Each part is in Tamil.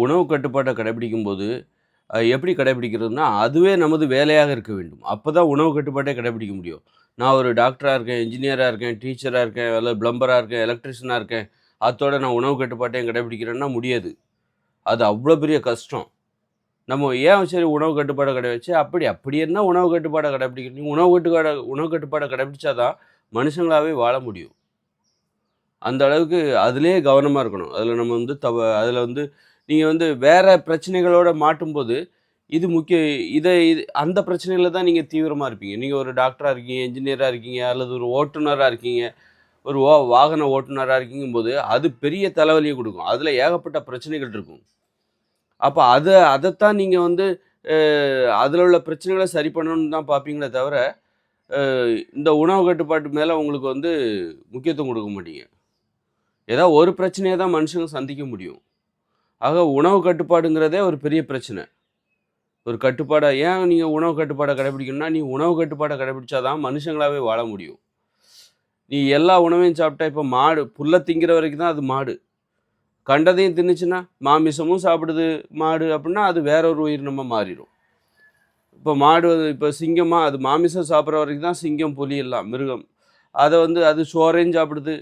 உணவு கட்டுப்பாட்டை கடைபிடிக்கும் போது எப்படி கடைபிடிக்கிறதுனா அதுவே நமது வேலையாக இருக்க வேண்டும். அப்போ தான் உணவு கட்டுப்பாட்டை கடைபிடிக்க முடியும். நான் ஒரு டாக்டராக இருக்கேன் இன்ஜினியராக இருக்கேன் டீச்சராக இருக்கேன் அல்லது பிளம்பராக இருக்கேன் எலக்ட்ரிஷனாக இருக்கேன் அதோட நான் உணவு கட்டுப்பாட்டையும் கடைபிடிக்கிறேன்னா முடியாது. அது அவ்வளோ பெரிய கஷ்டம். நம்ம ஏன் சரி உணவு கட்டுப்பாடை கடைபிடிச்சு அப்படி அப்படி என்ன உணவு கட்டுப்பாடை கடைபிடிக்கணும்? உணவு கட்டுப்பாடை உணவு கட்டுப்பாடை கடைபிடிச்சாதான் மனுஷங்களாகவே வாழ முடியும். அந்த அளவுக்கு அதிலே கவனமாக இருக்கணும். அதில் நம்ம வந்து தவ அதில் வந்து நீங்கள் வந்து வேறு பிரச்சனைகளோட மாட்டும்போது இது முக்கிய இதை இது அந்த பிரச்சனையில் தான் நீங்கள் தீவிரமாக இருப்பீங்க. நீங்கள் ஒரு டாக்டராக இருக்கீங்க இன்ஜினியராக இருக்கீங்க அல்லது ஒரு ஓட்டுநராக இருக்கீங்க ஒரு ஓ வாகன ஓட்டுநராக இருக்கீங்கும்போது அது பெரிய தலைவலியை கொடுக்கும். அதில் ஏகப்பட்ட பிரச்சனைகள் இருக்கும். அப்போ அதை அதைத்தான் நீங்கள் வந்து அதில் உள்ள பிரச்சனைகளை சரி பண்ணணும்னு தான் பார்ப்பீங்களே தவிர இந்த உணவு கட்டுப்பாட்டு மேலே உங்களுக்கு வந்து முக்கியத்துவம் கொடுக்க மாட்டீங்க. ஏதோ ஒரு பிரச்சனையை தான் மனுஷங்க சந்திக்க முடியும். ஆக உணவு கட்டுப்பாடுங்கிறதே ஒரு பெரிய பிரச்சனை. ஒரு கட்டுப்பாடை ஏன் நீங்கள் உணவு கட்டுப்பாடை கடைபிடிக்கணும்னா நீ உணவு கட்டுப்பாடை கடைபிடிச்சாதான் மனுஷங்களாவே வாழ முடியும். நீ எல்லா உணவையும் சாப்பிட்டா இப்போ மாடு புல்லை திங்கிற வரைக்கும் தான் அது மாடு. கண்டதையும் தின்னுச்சுன்னா மாமிசமும் சாப்பிடுது மாடு அப்படின்னா அது வேற ஒரு உயிரினமாக மாறிடும். இப்போ மாடு இப்போ சிங்கமாக அது மாமிசம் சாப்பிட்ற வரைக்கும் தான் சிங்கம் புலி எல்லாம் மிருகம். அதை வந்து அது சோறையும் சாப்பிடுது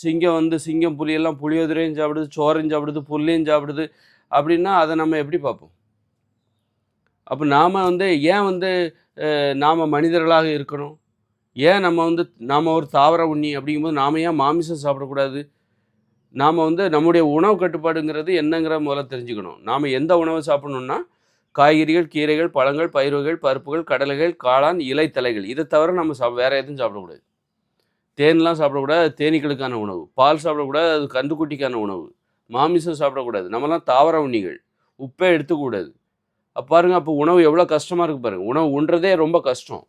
சிங்கம் வந்து சிங்கம் புலியெல்லாம் புளியோதரையும் சாப்பிடுது சோறையும் சாப்பிடுது புல்லையும் சாப்பிடுது அப்படின்னா அதை நம்ம எப்படி பார்ப்போம்? அப்போ நாம் வந்து ஏன் வந்து நாம் மனிதர்களாக இருக்கணும்? ஏன் நம்ம வந்து நாம் ஒரு தாவர உண்ணி அப்படிங்கும்போது நாம் ஏன் மாமிசம் சாப்பிடக்கூடாது? நாம் வந்து நம்முடைய உணவு கட்டுப்பாடுங்கிறது என்னங்கிற முதல்ல தெரிஞ்சுக்கணும். நாம் எந்த உணவை சாப்பிடணும்னா காய்கறிகள் கீரைகள் பழங்கள் பயிர்கள் பருப்புகள் கடலைகள் காளான் இலை தலைகள் இதை தவிர நம்ம சாப் வேறு எதுவும் சாப்பிடக்கூடாது. தேன்லாம் சாப்பிடக்கூடாது அது தேனீக்களுக்கான உணவு. பால் சாப்பிடக்கூடாது அது கந்துக்குட்டிக்கான உணவு. மாமிசம் சாப்பிடக்கூடாது. நம்மலாம் தாவர உண்ணிகள். உப்பே எடுத்துக்கூடாது. அப்போ பாருங்க அப்போ உணவு எவ்வளோ கஷ்டமாக இருக்கு பாருங்கள் உணவு உண்றதே ரொம்ப கஷ்டம்.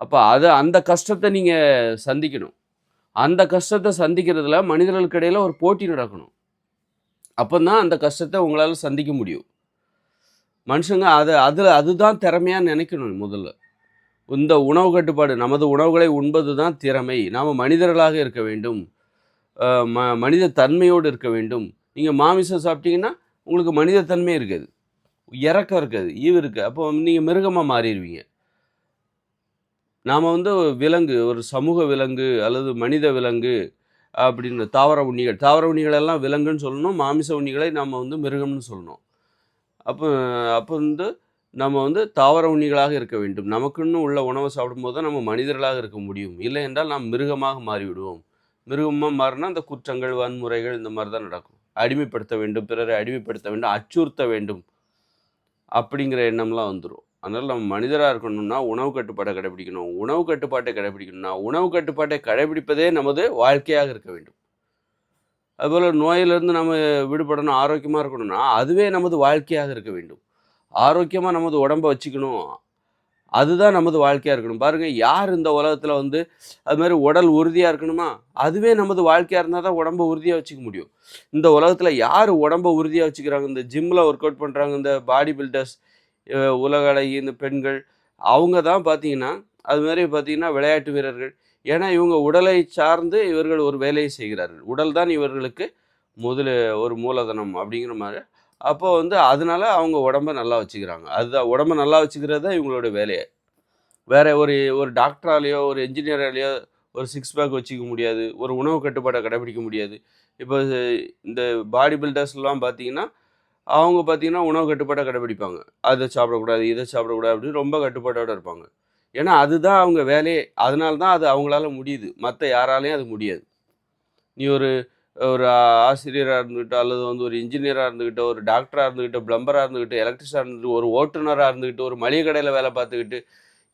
அப்போ அதை அந்த கஷ்டத்தை நீங்கள் சந்திக்கணும். அந்த கஷ்டத்தை சந்திக்கிறதுல மனிதர்களுக்கு இடையில் ஒரு போட்டி நடக்கணும். அப்போ தான் அந்த கஷ்டத்தை உங்களால் சந்திக்க முடியும். மனுஷங்க அதை அதில் அதுதான் திறமையாக நினைக்கணும் முதல்ல. இந்த உணவு கட்டுப்பாடு நமது உணவுகளை உண்பது தான் திறமை. நாம் மனிதர்களாக இருக்க வேண்டும். ம மனித தன்மையோடு இருக்க வேண்டும். நீங்கள் மாமிசம் சாப்பிட்டீங்கன்னா உங்களுக்கு மனித தன்மை இருக்காது. இறக்கம் இருக்காது ஈவு இருக்குது. அப்போ நீங்கள் மிருகமாக மாறிடுவீங்க. நாம் வந்து விலங்கு ஒரு சமூக விலங்கு அல்லது மனித விலங்கு அப்படின்னு தாவர உண்ணிகள். தாவர உண்ணிகளெல்லாம் விலங்குன்னு சொல்லணும் மாமிச உண்ணிகளை நம்ம வந்து மிருகம்னு சொல்லணும். அப்போ அப்போ வந்து நம்ம வந்து தாவர உண்ணிகளாக இருக்க வேண்டும். நமக்குன்னு உள்ள உணவை சாப்பிடும்போது தான் நம்ம மனிதர்களாக இருக்க முடியும். இல்லை என்றால் நாம் மிருகமாக மாறிவிடுவோம். மிருகமாக மாறினா அந்த குற்றங்கள் வன்முறைகள் இந்த மாதிரி தான் நடக்கும். அடிமைப்படுத்த வேண்டும் பிறரை அடிமைப்படுத்த வேண்டும் அச்சுறுத்த வேண்டும் அப்படிங்கிற எண்ணம்லாம் வந்துடும் அதனால் நம்ம மனிதராக இருக்கணும்னா உணவு கட்டுப்பாட்டை கடைபிடிக்கணும். உணவு கட்டுப்பாட்டை கடைபிடிக்கணும்னா உணவு கட்டுப்பாட்டை கடைபிடிப்பதே நமது வாழ்க்கையாக இருக்க வேண்டும். அதுபோல் நோயிலிருந்து நம்ம விடுபடணும் ஆரோக்கியமாக இருக்கணும்னா அதுவே நமது வாழ்க்கையாக இருக்க வேண்டும். ஆரோக்கியமாக நமது உடம்பை வச்சுக்கணும். அதுதான் நமது வாழ்க்கையாக இருக்கணும். பாருங்கள் யார் இந்த உலகத்தில் வந்து அது மாதிரி உடல் உறுதியாக இருக்கணுமா? அதுவே நமது வாழ்க்கையாக இருந்தால் தான் உடம்பை உறுதியாக வச்சுக்க முடியும். இந்த உலகத்தில் யார் உடம்பை உறுதியாக வச்சுக்கிறாங்க? இந்த ஜிம்மில் ஒர்க் அவுட் பண்ணுறாங்க இந்த பாடி பில்டர்ஸ் உலக அழகி இந்த பெண்கள் அவங்க தான் பார்த்தீங்கன்னா அது மாதிரி பார்த்தீங்கன்னா விளையாட்டு வீரர்கள். ஏன்னா இவங்க உடலை சார்ந்து இவர்கள் ஒரு வேலையை செய்கிறார்கள். உடல் தான் இவர்களுக்கு முதல் ஒரு மூலதனம் அப்படிங்கிற மாதிரி அப்போ வந்து அதனால அவங்க உடம்ப நல்லா வச்சுக்கிறாங்க. அதுதான் உடம்ப நல்லா வச்சுக்கிறது தான் இவங்களோட வேலையை. வேற ஒரு ஒரு டாக்டராலேயோ ஒரு என்ஜினியராலேயோ ஒரு சிக்ஸ் பேக் வச்சுக்க முடியாது. ஒரு உணவு கட்டுப்பாடை கடைபிடிக்க முடியாது. இப்போ இந்த பாடி பில்டர்ஸ்லாம் பார்த்தீங்கன்னா அவங்க பார்த்தீங்கன்னா உணவு கட்டுப்பாட்டை கடைபிடிப்பாங்க. அதை சாப்பிடக்கூடாது இதை சாப்பிடக்கூடாது அப்படின்னு ரொம்ப கட்டுப்பாட்டோடு இருப்பாங்க. ஏன்னா அதுதான் அவங்க வேலையே. அதனால தான் அது அவங்களால முடியுது. மற்ற யாராலையும் அது முடியாது. நீ ஒரு ஒரு ஆசிரியராக இருந்துக்கிட்டோ அல்லது வந்து ஒரு இன்ஜினியராக இருந்துக்கிட்டோ ஒரு டாக்டராக இருந்துக்கிட்டோ பிளம்பராக இருந்துக்கிட்டு எலக்ட்ரிஷியனாக இருந்துக்கிட்டு ஒரு ஓட்டுநராக இருந்துக்கிட்டு ஒரு மளிகை கடையில் வேலை பார்த்துக்கிட்டு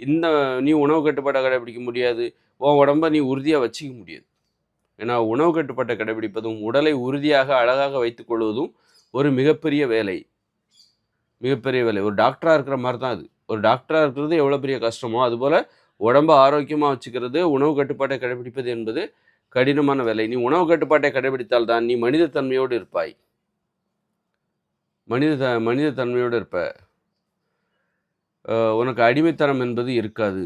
இந்த நீ உணவு கட்டுப்பாட்டை கடைபிடிக்க முடியாது. உன் உடம்ப நீ உறுதியாக வச்சுக்க முடியாது. ஏன்னா உணவு கட்டுப்பாட்டை கடைபிடிப்பதும் உடலை உறுதியாக அழகாக வைத்துக்கொள்வதும் ஒரு மிகப்பெரிய வேலை. மிகப்பெரிய வேலை. ஒரு டாக்டராக இருக்கிற மாதிரி தான் அது. ஒரு டாக்டராக இருக்கிறது எவ்வளோ பெரிய கஷ்டமோ அதுபோல் உடம்ப ஆரோக்கியமாக வச்சுக்கிறது உணவு கட்டுப்பாட்டை கடைபிடிப்பது என்பது கடினமான வேலை. நீ உணவு கட்டுப்பாட்டை கடைபிடித்தால் தான் நீ மனித தன்மையோடு இருப்பாய். மனித த மனித தன்மையோடு இருப்ப உனக்கு அடிமைத்தனம் என்பது இருக்காது.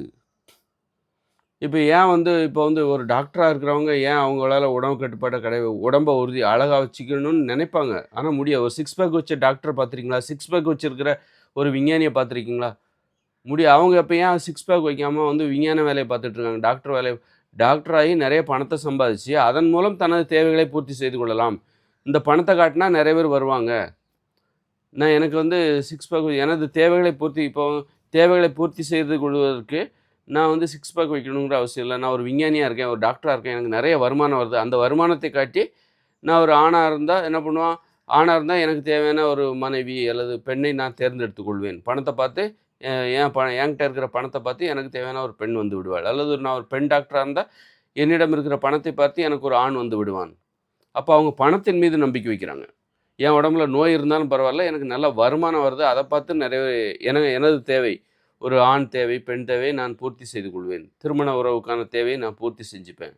இப்போ ஏன் வந்து இப்போ வந்து ஒரு டாக்டராக இருக்கிறவங்க ஏன் அவங்களால உணவு கட்டுப்பாட்டை கடை உடம்பை உறுதி அழகாக வச்சுக்கணும்னு நினைப்பாங்க. ஆனால் முடியாது ஒரு சிக்ஸ் பேக் வச்ச டாக்டர் பார்த்துருக்கீங்களா சிக்ஸ் பேக் வச்சுருக்கிற ஒரு விஞ்ஞானியை பார்த்துருக்கீங்களா முடியும் அவங்க இப்போ ஏன் சிக்ஸ் பேக் வைக்காமல் வந்து விஞ்ஞான வேலையை பார்த்துட்ருக்காங்க டாக்டர் வேலையை டாக்டராகி நிறைய பணத்தை சம்பாதிச்சு அதன் மூலம் தனது தேவைகளை பூர்த்தி செய்து கொள்ளலாம். இந்த பணத்தை காட்டினா நிறைய பேர் வருவாங்க. நான் எனக்கு வந்து சிக்ஸ் பேக் எனது தேவைகளை பூர்த்தி இப்போ தேவைகளை பூர்த்தி செய்து கொள்வதற்கு நான் வந்து சிக்ஸ் பேக் வைக்கணுங்கிற அவசியம் இல்லை. நான் ஒரு விஞ்ஞானியாக இருக்கேன் ஒரு டாக்டராக இருக்கேன் எனக்கு நிறைய வருமானம் வருது. அந்த வருமானத்தை காட்டி நான் ஒரு ஆணாக இருந்தால் என்ன பண்ணுவான்? ஆணாக இருந்தால் எனக்கு தேவையான ஒரு மனைவி அல்லது பெண்ணை நான் தேர்ந்தெடுத்துக் கொள்வேன். பணத்தை பார்த்து என் பணம் என்கிட்ட இருக்கிற பணத்தை பார்த்து எனக்கு தேவையான ஒரு பெண் வந்து விடுவாள். அல்லது ஒரு நான் ஒரு பெண் டாக்டராக இருந்தால் என்னிடம் இருக்கிற பணத்தை பார்த்து எனக்கு ஒரு ஆண் வந்து விடுவான். அப்போ அவங்க பணத்தின் மீது நம்பிக்கை வைக்கிறாங்க. என் உடம்புல நோய் இருந்தாலும் பரவாயில்ல எனக்கு நல்ல வருமானம் வருது அதை பார்த்து நிறைய என எனது தேவை ஒரு ஆண் தேவை பெண் தேவை நான் பூர்த்தி செய்து கொள்வேன். திருமண உறவுக்கான தேவையை நான் பூர்த்தி செஞ்சுப்பேன்.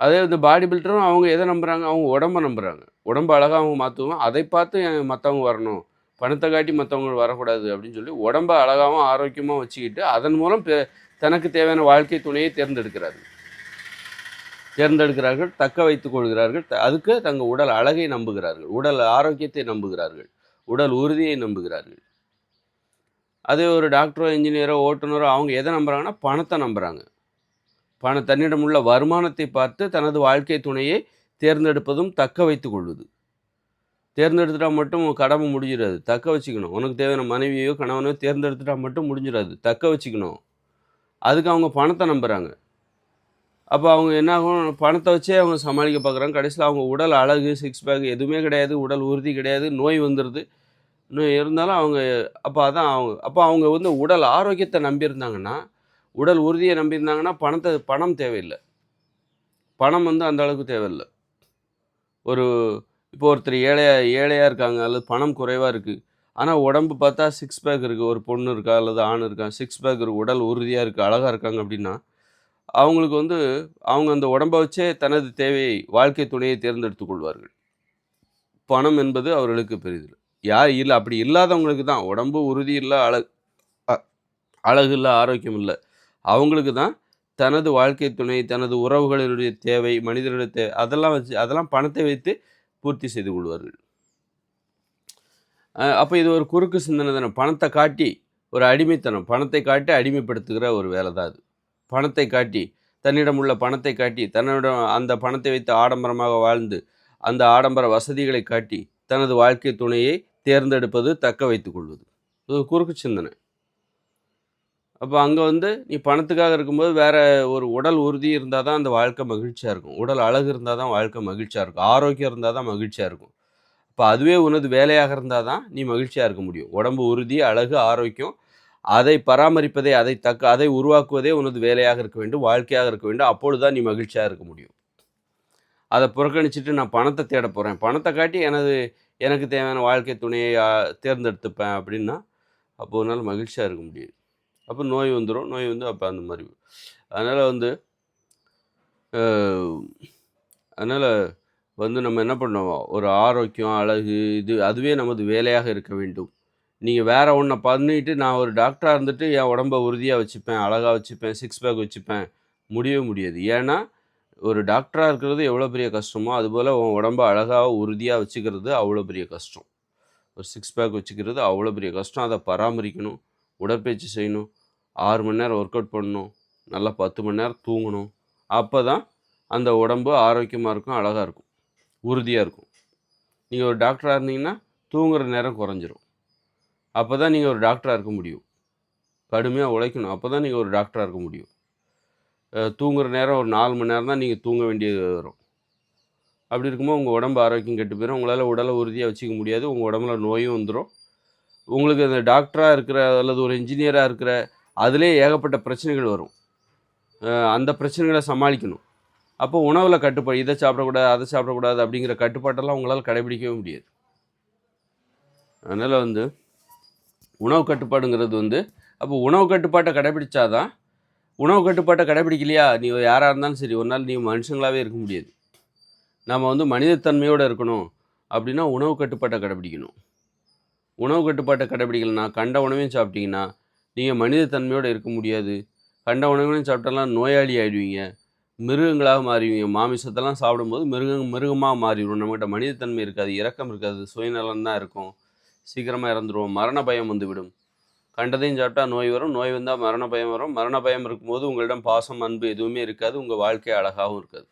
அதே இந்த பாடி பில்டரும் அவங்க எதை நம்புகிறாங்க அவங்க உடம்பை நம்புகிறாங்க உடம்பு அழகாக அவங்க மாற்றுவோம் அதை பார்த்து மற்றவங்க வரணும். பணத்தை காட்டி மற்றவங்க வரக்கூடாது அப்படின்னு சொல்லி உடம்ப அழகாகவும் ஆரோக்கியமாக வச்சுக்கிட்டு அதன் மூலம் பெ- தனக்கு தேவையான வாழ்க்கை துணையை தேர்ந்தெடுக்கிறார்கள். தேர்ந்தெடுக்கிறார்கள் தக்க வைத்துக் கொள்கிறார்கள் அதுக்கு தங்கள் உடல் அழகை நம்புகிறார்கள் உடல் ஆரோக்கியத்தை நம்புகிறார்கள் உடல் உறுதியை நம்புகிறார்கள். அதே ஒரு டாக்டரோ இன்ஜினியரோ ஓட்டுநரோ அவங்க எதை நம்புகிறாங்கன்னா பணத்தை நம்புகிறாங்க பண தன்னிடம் உள்ள வருமானத்தை பார்த்து தனது வாழ்க்கை துணையை தேர்ந்தெடுப்பதும் தக்க வைத்துக் கொள்வது. தேர்ந்தெடுத்துட்டா மட்டும் உன் கடமை முடிஞ்சிடாது. தக்க வச்சுக்கணும். உனக்கு தேவையான மனைவியோ கணவனோ தேர்ந்தெடுத்துட்டா மட்டும் முடிஞ்சிடாது. தக்க வச்சுக்கணும். அதுக்கு அவங்க பணத்தை நம்புகிறாங்க அப்போ அவங்க என்ன ஆகும்? பணத்தை வச்சே அவங்க சமாளிக்க பார்க்குறாங்க. கடைசியில் அவங்க உடல் அழகு சிக்ஸ் பேக் எதுவுமே கிடையாது. உடல் உறுதி கிடையாது. நோய் வந்துடுது இன்னும் இருந்தாலும் அவங்க அப்போ அதான் அவங்க அப்போ அவங்க வந்து உடல் ஆரோக்கியத்தை நம்பியிருந்தாங்கன்னா உடல் உறுதியை நம்பியிருந்தாங்கன்னா பணத்தை பணம் தேவையில்லை. பணம் வந்து அந்த அளவுக்கு தேவையில்லை. ஒரு இப்போ ஒருத்தர் ஏழையா ஏழையாக இருக்காங்க அல்லது பணம் குறைவாக இருக்குது ஆனால் உடம்பு பார்த்தா சிக்ஸ் பேக் இருக்குது ஒரு பொண்ணு இருக்கா அல்லது ஆண் இருக்கா சிக்ஸ் பேக் இருக்குது உடல் உறுதியாக இருக்குது அழகாக இருக்காங்க அப்படின்னா அவங்களுக்கு வந்து அவங்க அந்த உடம்பை வச்சே தனது தேவையை வாழ்க்கை துணையை தேர்ந்தெடுத்துக் கொள்வார்கள். பணம் என்பது அவர்களுக்கு பெரிதில்லை யார் இல்லை அப்படி இல்லாதவங்களுக்கு தான். உடம்பு உறுதி இல்லை அழகு அழகு இல்லை ஆரோக்கியம் இல்லை. அவங்களுக்கு தான் தனது வாழ்க்கை துணை தனது உறவுகளினுடைய தேவை மனிதர்களுடைய தேவை அதெல்லாம் வச்சு அதெல்லாம் பணத்தை வைத்து பூர்த்தி செய்து கொள்வார்கள். அப்போ இது ஒரு குறுக்கு சிந்தனை தானே. பணத்தை காட்டி ஒரு அடிமைத்தனம் பணத்தை காட்டி அடிமைப்படுத்துகிற ஒரு வேலை தான் அது. பணத்தை காட்டி தன்னிடம் உள்ள பணத்தை காட்டி தன்னிடம் அந்த பணத்தை வைத்து ஆடம்பரமாக வாழ்ந்து அந்த ஆடம்பர வசதிகளை காட்டி தனது வாழ்க்கை துணையை தேர்ந்தெடுப்பது தக்க வைத்துக் கொள்வது. இது ஒரு குறுக்கு சிந்தனை. அப்போ அங்கே வந்து நீ பணத்துக்காக இருக்கும்போது வேறு ஒரு உடல் உறுதி இருந்தால் தான் அந்த வாழ்க்கை மகிழ்ச்சியாக இருக்கும். உடல் அழகு இருந்தால் தான் வாழ்க்கை மகிழ்ச்சியாக இருக்கும். ஆரோக்கியம் இருந்தால் தான் மகிழ்ச்சியாக இருக்கும். அப்போ அதுவே உனது வேலையாக இருந்தால் தான் நீ மகிழ்ச்சியாக இருக்க முடியும். உடம்பு உறுதி அழகு ஆரோக்கியம் அதை பராமரிப்பதே அதை தக்க அதை உருவாக்குவதே உனது வேலையாக இருக்க வேண்டும் வாழ்க்கையாக இருக்க வேண்டும். அப்பொழுது தான் நீ மகிழ்ச்சியாக இருக்க முடியும். அதை புறக்கணிச்சிட்டு நான் பணத்தை தேட போகிறேன் பணத்தை காட்டி எனது எனக்கு தேவையான வாழ்க்கை துணையை தேர்ந்தெடுத்துப்பேன் அப்படின்னா அப்போ ஒரு நாள் மகிழ்ச்சியாக இருக்க முடியும் அப்போ நோய் வந்துடும் நோய் வந்து அப்போ அந்த மாதிரி அதனால் வந்து அதனால் வந்து நம்ம என்ன பண்ணுவோம் ஒரு ஆரோக்கியம் அழகு இது அதுவே நமது வேலையாக இருக்க வேண்டும். நீங்கள் வேற ஒன்றை பண்ணிட்டு நான் ஒரு டாக்டராக இருந்துட்டு என் உடம்ப உறுதியாக வச்சுப்பேன் அழகாக வச்சுப்பேன் சிக்ஸ் பேக் வச்சுப்பேன் முடியவே முடியாது. ஏன்னா ஒரு டாக்டராக இருக்கிறது எவ்வளோ பெரிய கஷ்டமோ அதுபோல் உன் உடம்ப அழகாக உறுதியாக வச்சுக்கிறது அவ்வளோ பெரிய கஷ்டம். ஒரு சிக்ஸ் பேக் வச்சுக்கிறது அவ்வளோ பெரிய கஷ்டம். அதை பராமரிக்கணும் உடற்பயிற்சி செய்யணும் ஆறு மணி நேரம் ஒர்க் அவுட் பண்ணணும் நல்லா பத்து மணி நேரம் தூங்கணும். அப்போ தான் அந்த உடம்பு ஆரோக்கியமாக இருக்கும் அழகாக இருக்கும் உறுதியாக இருக்கும். நீங்கள் ஒரு டாக்டராக இருந்தீங்கன்னா தூங்குற நேரம் குறைஞ்சிரும். அப்போ தான் நீங்கள் ஒரு டாக்டராக இருக்க முடியும். கடுமையாக உழைக்கணும் அப்போ தான் நீங்கள் ஒரு டாக்டராக இருக்க முடியும். தூங்குற நேரம் ஒரு நாலு மணி நேரம் தான் நீங்கள் தூங்க வேண்டியது வரும். அப்படி இருக்கும்போது உங்கள் உடம்பு ஆரோக்கியம் கெட்டு போயிடும் உங்களால் உடலை உறுதியாக வச்சுக்க முடியாது. உங்கள் உடம்புல நோயும் வந்துடும் உங்களுக்கு அந்த டாக்டராக இருக்கிற அல்லது ஒரு இன்ஜினியராக இருக்கிற அதிலே ஏகப்பட்ட பிரச்சனைகள் வரும். அந்த பிரச்சனைகளை சமாளிக்கணும். அப்போ உணவில் கட்டுப்பாடு இதை சாப்பிடக்கூடாது அதை சாப்பிடக்கூடாது அப்படிங்கிற கட்டுப்பாட்டெல்லாம் உங்களால் கடைபிடிக்கவே முடியாது. அதனால் வந்து உணவு கட்டுப்பாடுங்கிறது வந்து அப்போ உணவு கட்டுப்பாட்டை கடைபிடிச்சாதான் உணவு கட்டுப்பாட்டை கடைபிடிக்கலையா? நீ யாராக இருந்தாலும் சரி ஒரு நாள் நீ மனுஷங்களாகவே இருக்க முடியாது. நம்ம வந்து மனிதத்தன்மையோடு இருக்கணும் அப்படின்னா உணவு கட்டுப்பாட்டை கடைபிடிக்கணும். உணவு கட்டுப்பாட்டை கடைபிடிக்கலனா கண்ட உணவையும் சாப்பிட்டிங்கன்னா நீங்கள் மனிதத்தன்மையோடு இருக்க முடியாது. கண்ட உணவுகளையும் சாப்பிட்டாலாம் நோயாளி ஆயிடுவீங்க. மிருகங்களாக மாறிடுவீங்க. மாமிசத்தெல்லாம் சாப்பிடும்போது மிருகம் மிருகமாக மாறிடும். நம்மகிட்ட மனிதத்தன்மை இருக்காது இரக்கம் இருக்காது சுயநலம் தான் இருக்கும். சீக்கிரமாக இறந்துருவோம். மரண பயம் வந்துவிடும். கண்டதையும் சாப்பிட்டா நோய் வரும். நோய் வந்தால் மரண பயம் வரும். மரண பயம் இருக்கும்போது உங்களிடம் பாசம் அன்பு எதுவுமே இருக்காது. உங்கள் வாழ்க்கை அழகாகவும் இருக்காது.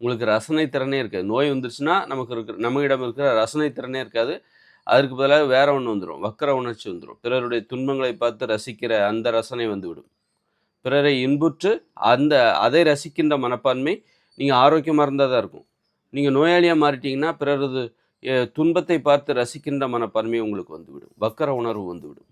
உங்களுக்கு ரசனை திறனே இருக்காது. நோய் வந்துருச்சுன்னா நமக்கு இருக்கிற நம்மகிடம் இருக்கிற ரசனை திறனே இருக்காது. அதற்கு பதிலாக வேற ஒன்று வந்துடும் வக்கர உணர்ச்சி வந்துடும் பிறருடைய துன்பங்களை பார்த்து ரசிக்கிற அந்த ரசனை வந்துவிடும். பிறரை இன்புற்று அந்த அதை ரசிக்கின்ற மனப்பான்மை நீங்கள் ஆரோக்கியமாக இருந்தால் தான் இருக்கும். நீங்கள் நோயாளியாக மாறிட்டீங்கன்னா பிறரது துன்பத்தை பார்த்து ரசிக்கின்ற மனப்பான்மை உங்களுக்கு வந்துவிடும். வக்கர உணர்வு வந்துவிடும்.